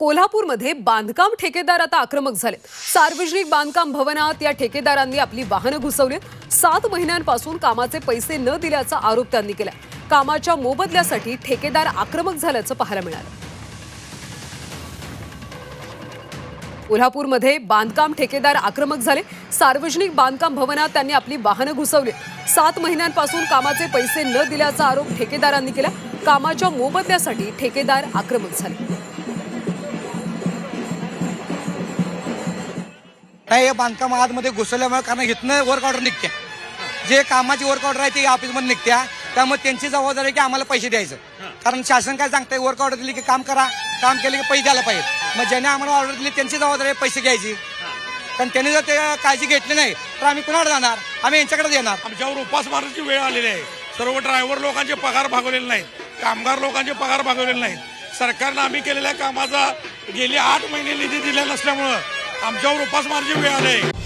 कोल्हापूरमध्ये बांधकाम ठेकेदार आता आक्रमक झालेत. सार्वजनिक बांधकाम भवनात या ठेकेदारांनी आपली वाहनं घुसवलीत. सात महिन्यांपासून कामाचे पैसे न दिल्याचा आरोप त्यांनी केला कामाच्या मोबदल्यासाठी ठेकेदार आक्रमक झाल्याचं पाहायला मिळालं. कोल्हापूरमध्ये बांधकाम ठेकेदार आक्रमक झाले. सार्वजनिक बांधकाम भवनात त्यांनी आपली वाहनं घुसवली सात महिन्यांपासून कामाचे पैसे न दिल्याचा आरोप ठेकेदारांनी केला. कामाच्या मोबदल्यासाठी ठेकेदार आक्रमक झाले. नाही हे बांधकाम आतमध्ये घुसवल्यामुळे कारण इथनं वर्क ऑर्डर निघत्या. जे कामाची वर्क ऑर्डर आहे ते ऑफिसमध्ये निघत्या. त्यामुळे त्यांची जबाबदारी की आम्हाला पैसे द्यायचं. कारण शासन काय सांगतंय वर्क ऑर्डर दिली की काम करा काम केले की पैसे द्यायला पाहिजे मग ज्याने आम्हाला ऑर्डर दिली त्यांची जबाबदारी पैसे घ्यायची. कारण त्यांनी जर ते काळजी घेतली नाही तर आम्ही कुणाला जाणार? आम्ही यांच्याकडे येणार. आमच्यावर उपास उपासमाराची वेळ आलेली आहे. सर्व ड्रायव्हर लोकांचे पगार भागवलेले नाहीत. कामगार लोकांचे पगार भागवलेले नाहीत. सरकारनं आम्ही केलेल्या कामाचा गेली आठ महिने निधी दिला नसल्यामुळं आमच्यावर उपासमाराची वेळ आली.